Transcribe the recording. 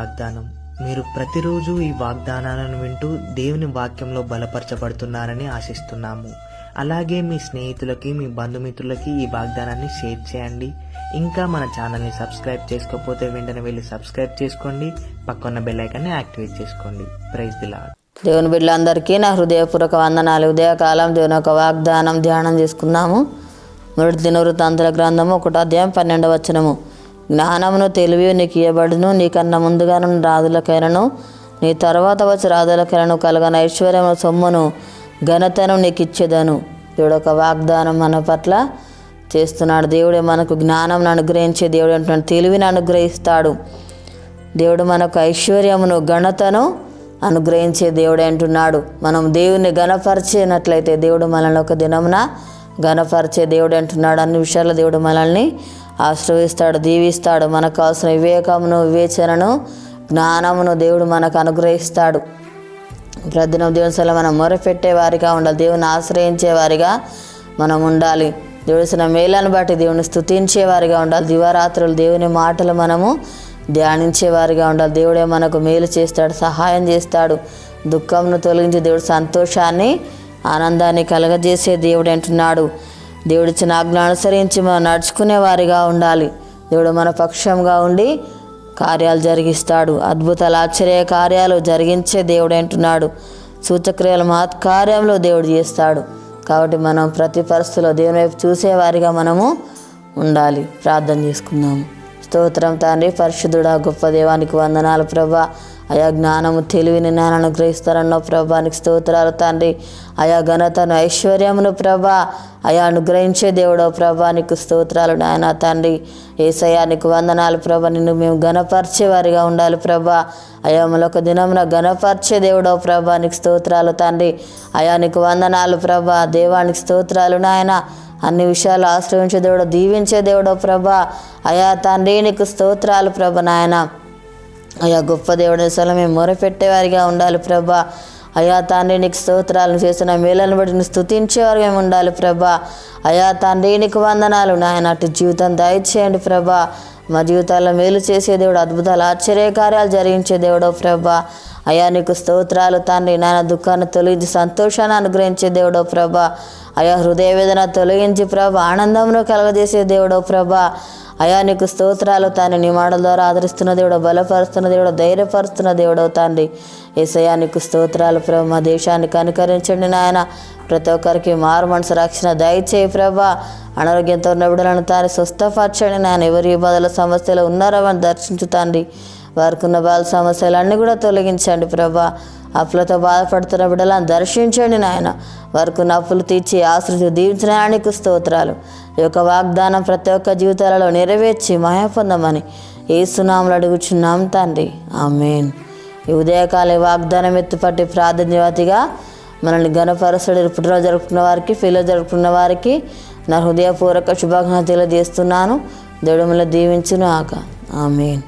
వాగ్దానం. మీరు ప్రతిరోజు ఈ వాగ్దానాలను వింటూ దేవుని వాక్యంలో బలపరచబడుతున్నారని ఆశిస్తున్నాము. అలాగే మీ స్నేహితులకి మీ బంధుమిత్రులకి ఈ వాగ్దానాన్ని షేర్ చేయండి. ఇంకా మన ఛానల్ని సబ్స్క్రైబ్ చేసుకోకపోతే వెంటనే వెళ్ళి సబ్స్క్రైబ్ చేసుకోండి. పక్కన బెల్లైకాన్ని యాక్టివేట్ చేసుకోండి. ప్రైజ్ దిలా దేవుని బిడ్డలందరికీ నా హృదయపూర్వక వందనాలు. ఉదయకాలం దేవుని యొక్క వాగ్దానం ధ్యానం చేసుకుందాము. మొదటి దినవృత్తాంతుల గ్రంథము ఒకటో అధ్యాయం పన్నెండవ వచనము. జ్ఞానమును తెలివి నీకు ఇవ్వబడును నీకన్నా ముందుగాను రాజులకైనను నీ తర్వాత వచ్చి రాజులకైనను కలగన ఐశ్వర్యము సొమ్మును ఘనతను నీకు ఇచ్చేదను దేవుడు ఒక వాగ్దానం మన పట్ల చేస్తున్నాడు. దేవుడే మనకు జ్ఞానం అనుగ్రహించే దేవుడు అంటున్నాడు. తెలివిని అనుగ్రహిస్తాడు. దేవుడు మనకు ఐశ్వర్యమును ఘనతను అనుగ్రహించే దేవుడు అంటున్నాడు. మనం దేవుని గణపరిచినట్లయితే దేవుడు మనల్ని ఒక దినమున గణపరిచే దేవుడు అంటున్నాడు. అన్ని విషయాల్లో దేవుడు మనల్ని ఆశ్రయిస్తాడు దీవిస్తాడు. మనకు కావాల్సిన వివేకమును వివేచనను జ్ఞానమును దేవుడు మనకు అనుగ్రహిస్తాడు. ప్రతిదినం దేవుని మనం మొరపెట్టే వారిగా ఉండాలి. దేవుని ఆశ్రయించే వారిగా మనం ఉండాలి. దేవుడిసిన మేలను బట్టి దేవుని స్థుతించే వారిగా ఉండాలి. దివారాత్రులు దేవుని మాటలు మనము ధ్యానించే వారిగా ఉండాలి. దేవుడే మనకు మేలు చేస్తాడు సహాయం చేస్తాడు. దుఃఖంను తొలగించి దేవుడు సంతోషాన్ని ఆనందాన్ని కలగజేసే దేవుడు అంటున్నాడు. దేవుడిచ్చిన ఆజ్ఞ అనుసరించి మనం నడుచుకునే వారిగా ఉండాలి. దేవుడు మన పక్షంగా ఉండి కార్యాలు జరిగిస్తాడు. అద్భుతాలు ఆశ్చర్య కార్యాలు జరిగించే దేవుడు అంటున్నాడు. సూచక్రియలు మహత్కార్యంలో దేవుడు చేస్తాడు. కాబట్టి మనం ప్రతి పరిస్థితిలో దేవుని వైపు చూసేవారిగా మనము ఉండాలి. ప్రార్థన చేసుకుందాము స్తోత్రం తండ్రి పరిశుద్ధుడా గొప్ప దేవానికి వందనాలు ప్రభా. అయా జ్ఞానము తెలివిని నేను అనుగ్రహిస్తారన్న ప్రభానికి స్తోత్రాలు తండ్రి. అయా ఘనతను ఐశ్వర్యమును ప్రభా అయా అనుగ్రహించే దేవుడో ప్రభానికి స్తోత్రాలు నాయన తండ్రి. ఏసయానికి వందనాలు ప్రభ. నిన్ను మేము గణపరిచేవారిగా ఉండాలి ప్రభా. అయా ఒక దినమున గణపరిచే దేవుడో ప్రభానికి స్తోత్రాలు తండ్రి. అయానికి వందనాలు ప్రభా. దేవానికి స్తోత్రాలు నాయన. అన్ని విషయాలు ఆశ్రయించే దేవుడు దీవించే దేవుడో ప్రభా. అయా తండ్రి నీకు స్తోత్రాలు ప్రభ నాయన. అయ్యా గొప్ప దేవుడి అసలు మేము మొరపెట్టేవారిగా ఉండాలి ప్రభా. అయా తండ్రి నీకు స్తోత్రాలను చేసిన మేలను బట్టి నువ్వు స్తుతించేవారు మేము ఉండాలి ప్రభా. అయా తండ్రి నీకు వందనాలు. నాయన అటు జీవితం దయచేయండి ప్రభా. మా జీవితాల్లో మేలు చేసే దేవుడు అద్భుతాలు ఆశ్చర్యకార్యాలు జరిగించే దేవుడో ప్రభా. అయా నీకు స్తోత్రాలు తండ్రి. నాయన దుఃఖాన్ని తొలగించి సంతోషాన్ని అనుగ్రహించే దేవుడో ప్రభ. అయా హృదయ వేదన తొలగించి ప్రభ. ఆనందంలో కలగజేసే దేవుడో ప్రభా. అయా నీకు స్తోత్రాలు తాను నీ మాటల ద్వారా ఆదరిస్తున్న దేవుడు బలపరుస్తున్న దేవుడు ధైర్యపరుస్తున్న దేవుడో తండ్రి. ఏసయా నీకు స్తోత్రాలు ప్రభ. మా దేశాన్ని కనుకరించండి నాయన. ప్రతి ఒక్కరికి మారు మనసు రక్షణ దయచేయి ప్రభా. అనారోగ్యంతో ఉన్న బిడ్డలను తాను స్వస్థపరచండి నాయన. ఎవరి బదుల సమస్యలు ఉన్నారో అని దర్శించుతాండి వారికి ఉన్న బాల సమస్యలన్నీ కూడా తొలగించండి ప్రభా. అప్పులతో బాధపడుతున్న బిడ్డలను దర్శించండి నాయన. వారికి ఉన్న అప్పులు తీర్చి ఆశ్రతి దీవించడానికి స్తోత్రాలు. ఈ యొక్క వాగ్దానం ప్రతి ఒక్క జీవితాలలో నెరవేర్చి మాయా పొందమని ఏ సునాములు అడుగుచున్నాం తండ్రి. ఆమెన్. ఈ ఉదయకాల వాగ్దానం ఎత్తుపట్టి ప్రాధాన్యవతిగా మనల్ని ఘనపరచుడు పుట్టినరోజు జరుపుకున్న వారికి పిల్లలు జరుపుకున్న వారికి నా హృదయపూర్వక శుభాకాంక్షలు తెలియజేస్తున్నాను. దేవుడు మిమ్మల్ని దీవించును ఆక ఆమెన్.